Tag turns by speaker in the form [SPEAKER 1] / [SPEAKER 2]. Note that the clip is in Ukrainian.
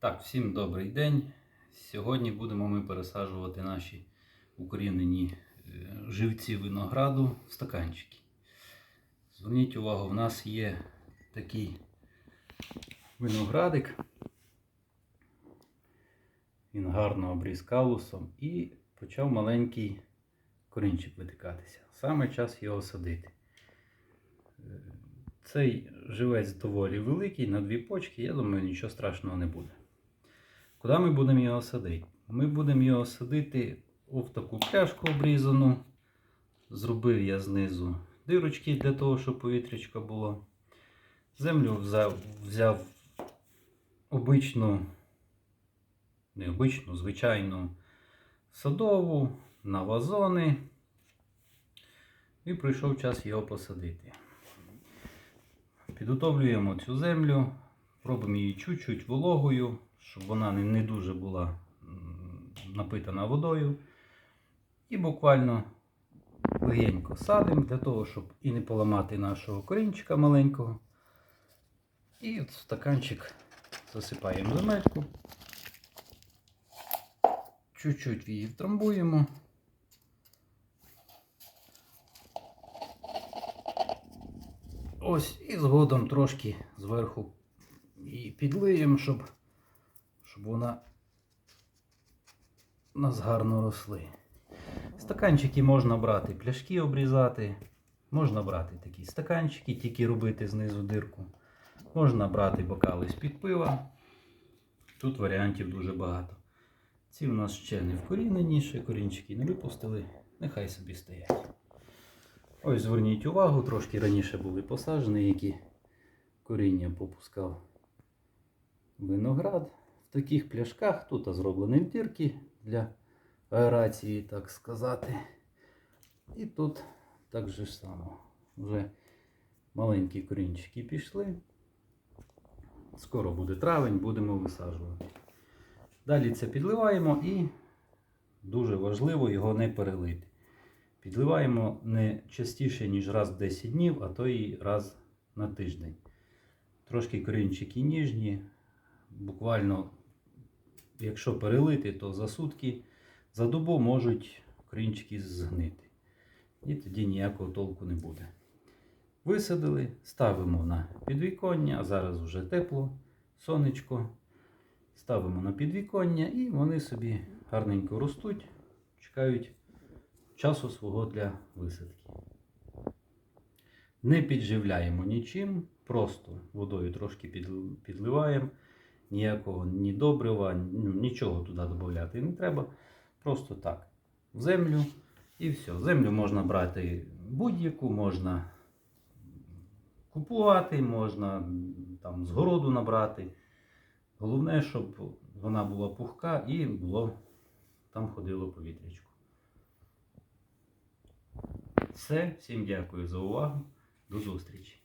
[SPEAKER 1] Так, всім добрий день. Сьогодні будемо ми пересаджувати наші укорінені е, живці винограду в стаканчики. Зверніть увагу, в нас є такий виноградик. Він гарно обріз калусом і почав маленький корінчик витикатися. Саме час його садити. Е, Цей живець доволі великий, на дві почки, я думаю, нічого страшного не буде. Куди ми будемо його садити? Ми будемо його садити в таку пляшку обрізану. Зробив я знизу дирочки для того, щоб повітрячко було. Землю взяв, взяв обичну, не обичну, звичайну садову на вазони. І прийшов час його посадити. Підготовлюємо цю землю, робимо її чуть-чуть вологою, щоб вона не, дуже була напитана водою. І буквально легенько садимо для того, щоб і не поламати нашого корінчика маленького. І от стаканчик засипаємо земельку. Чуть-чуть її втрамбуємо. Ось і згодом трошки зверху і підлиємо, щоб, щоб вона у нас гарно росли. Стаканчики можна брати, пляшки обрізати. Можна брати такі стаканчики, тільки робити знизу дирку. Можна брати бокали з-під пива. Тут варіантів дуже багато. Ці у нас ще не вкорінені, ще корінчики не випустили. Нехай собі стоять. Ось зверніть увагу, трошки раніше були посаджені, які коріння попускав виноград. В таких пляшках тут зроблені дірки для аерації, так сказати. І тут так же ж само. Вже маленькі корінчики пішли. Скоро буде травень, будемо висаджувати. Далі це підливаємо і дуже важливо його не перелити. Підливаємо не частіше, ніж раз в 10 днів, а то і раз на тиждень. Трошки корінчики ніжні. Буквально, якщо перелити, то за сутки, за добу можуть корінчики згнити. І тоді ніякого толку не буде. Висадили, ставимо на підвіконня, а зараз вже тепло, сонечко. Ставимо на підвіконня і вони собі гарненько ростуть, чекають часу свого для висадки. Не підживляємо нічим, просто водою трошки підливаємо. Ніякого ні добрива, ну, нічого туди додати не треба. Просто так. В землю і все. Землю можна брати будь-яку, можна купувати, можна там з набрати. Головне, щоб вона була пухка і було, там ходило повітрячко. Все, всім дякую за увагу. До зустрічі.